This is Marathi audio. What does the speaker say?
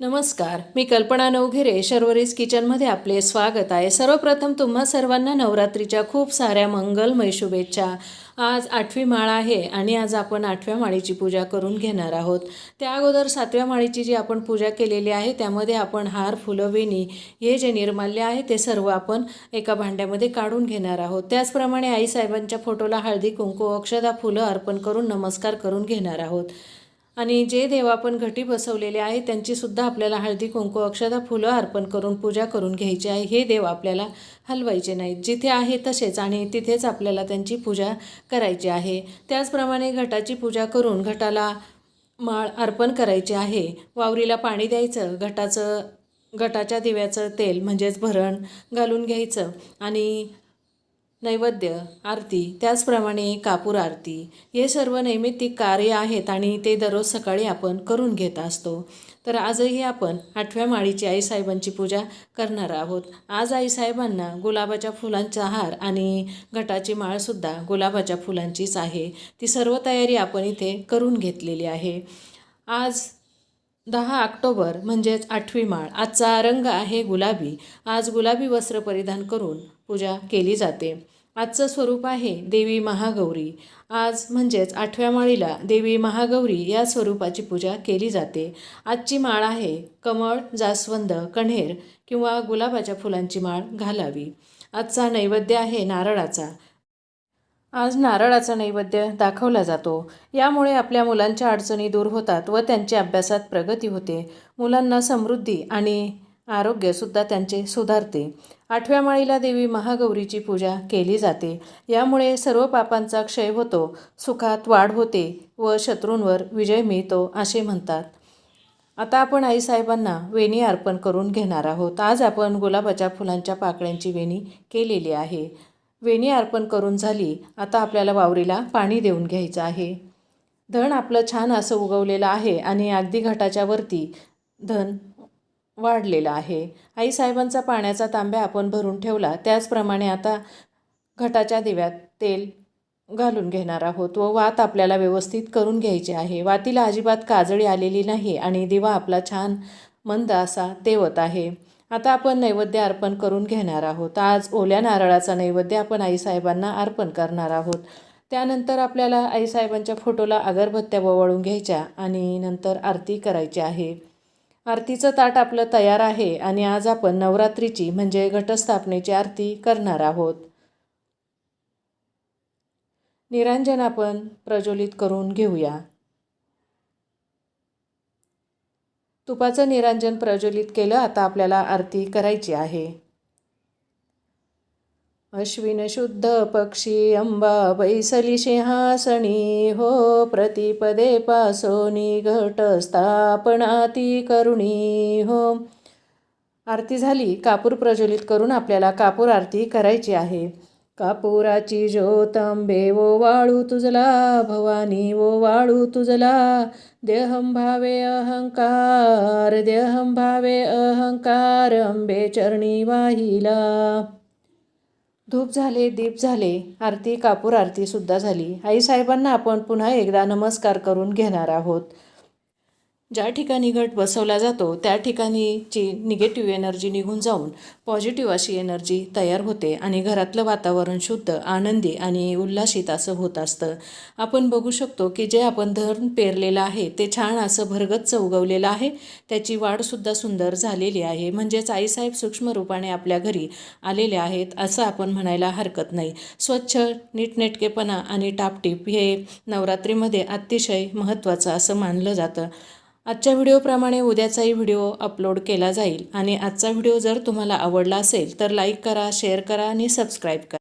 नमस्कार मी कल्पना नवघिरे शर्वरीज किचनमध्ये आपले स्वागत आहे. सर्वप्रथम तुम्हा सर्वांना नवरात्रीच्या खूप साऱ्या मंगलमय शुभेच्छा. आज आठवी माळ आहे आणि आज आपण आठव्या माळीची पूजा करून घेणार आहोत. त्या अगोदर सातव्या माळीची जी आपण पूजा केलेली आहे त्यामध्ये आपण हार फुलं वेणी हे जे निर्माल्य आहे ते सर्व आपण एका भांड्यामध्ये काढून घेणार आहोत. त्याचप्रमाणे आईसाहेबांच्या फोटोला हळदी कुंकू अक्षदा फुलं अर्पण करून नमस्कार करून घेणार आहोत. आणि जे देव आपण घटी बसवलेले आहे त्यांचीसुद्धा आपल्याला हळदी कुंकू अक्षदा फुलं अर्पण करून पूजा करून घ्यायची आहे. हे देव आपल्याला हलवायचे नाहीत. जिथे आहे तसेच आणि तिथेच आपल्याला त्यांची पूजा करायची आहे. त्याचप्रमाणे घटाची पूजा करून घटाला माळ अर्पण करायची आहे. वावरीला पाणी द्यायचं घटाचं घटाच्या दिव्याचं तेल म्हणजेच भरण घालून घ्यायचं आणि नैवेद्य आरती त्याचप्रमाणे कापूर आरती. हे सर्व नैमित्तिक कार्य आहेत आणि ते दररोज सकाळी आपण करून घेत असतो. तर आजही आपण आठव्या माळीची आईसाहेबांची पूजा करणार आहोत. आज आईसाहेबांना गुलाबाच्या फुलांचा हार आणि घटाची माळसुद्धा गुलाबाच्या फुलांचीच आहे. ती सर्व तयारी आपण इथे करून घेतलेली आहे. आज दहा ऑक्टोबर म्हणजेच आठवी माळ. आजचा रंग आहे गुलाबी. आज गुलाबी वस्त्र परिधान करून पूजा केली जाते. आजचं स्वरूप आहे देवी महागौरी. आज म्हणजेच आठव्या माळीला देवी महागौरी या स्वरूपाची पूजा केली जाते. आजची माळ आहे कमळ जास्वंद कण्हेर किंवा गुलाबाच्या फुलांची माळ घालावी. आजचा नैवेद्य आहे नारळाचा. आज नारळाचा नैवेद्य दाखवला जातो. यामुळे आपल्या मुलांच्या अडचणी दूर होतात व त्यांच्या अभ्यासात प्रगती होते. मुलांना समृद्धी आणि आरोग्यसुद्धा त्यांचे सुधारते. आठव्या माळीला देवी महागौरीची पूजा केली जाते. यामुळे सर्व पापांचा क्षय होतो सुखात वाढ होते व शत्रूंवर विजय मिळतो असे म्हणतात. आता आपण आईसाहेबांना वेणी अर्पण करून घेणार आहोत. आज आपण गुलाबाच्या फुलांच्या पाकळ्यांची वेणी केलेली आहे. वेणी अर्पण करून झाली. आता आपल्याला वावरीला पाणी देऊन घ्यायचं आहे. धन आपलं छान असं उगवलेलं आहे आणि अगदी घटाच्या वरती धन वाढलेलं आहे. आईसाहेबांचा पाण्याचा तांब्या आपण भरून ठेवला. त्याचप्रमाणे आता घटाच्या दिव्यात तेल घालून घेणार आहोत व वात आपल्याला व्यवस्थित करून घ्यायची आहे. वातीला अजिबात काजळी आलेली नाही आणि दिवा आपला छान मंद असा तेवत आहे. आता आपण नैवेद्य अर्पण करून घेणार आहोत. आज ओल्या नारळाचा नैवेद्य आपण आईसाहेबांना अर्पण करणार आहोत. त्यानंतर आपल्याला आईसाहेबांच्या फोटोला अगरबत्त्या ओवाळून घ्यायच्या आणि नंतर आरती करायची आहे. आरतीचं ताट आपलं तयार आहे आणि आज आपण नवरात्रीची म्हणजे घटस्थापनेची आरती करणार आहोत. निरांजन आपण प्रज्वलित करून घेऊया. तुपाचं निरांजन प्रज्वलित केलं आता आपल्याला आरती करायची आहे. अश्विन शुद्ध पक्षी अंबा बैसली सिंहासणी हो प्रतिपदे पासोनी घट स्थापनाती करुणी हो. आरती झाली कापूर प्रज्वलित करून आपल्याला कापूर आरती करायची आहे. कापुराची ज्योतंबे वो वाळू तुझला भवानी वो वाळू तुझला. देहं भावे अहंकार देहं भावे अहंकार अंबे चरणी वाहिला. धूप झाले दीप झाले आरती कापूर आरतीसुद्धा झाली. आईसाहेबांना आपण पुन्हा एकदा नमस्कार करून घेणार आहोत. ज्या ठिकाणी घट बसवला जातो त्या ठिकाणीची निगेटिव्ह एनर्जी निघून जाऊन पॉझिटिव्ह अशी एनर्जी तयार होते आणि घरातलं वातावरण शुद्ध आनंदी आणि उल्हासित असं होत असतं. आपण बघू शकतो की जे आपण धरण पेरलेलं आहे ते छान असं भरगच्च उगवलेलं आहे त्याची वाढसुद्धा सुंदर झालेली आहे. म्हणजेच आईसाहेब सूक्ष्म रूपाने आपल्या घरी आलेले आहेत असं आपण म्हणायला हरकत नाही. स्वच्छ नीटनेटकेपणा आणि टापटीप हे नवरात्रीमध्ये अतिशय महत्त्वाचं असं मानलं जातं. आजच्या व्हिडिओप्रमाणे उद्याचाही व्हिडिओ अपलोड केला जाईल. आणि आजचा व्हिडिओ जर तुम्हाला आवडला असेल तर लाईक करा शेअर करा आणि सबस्क्राईब करा.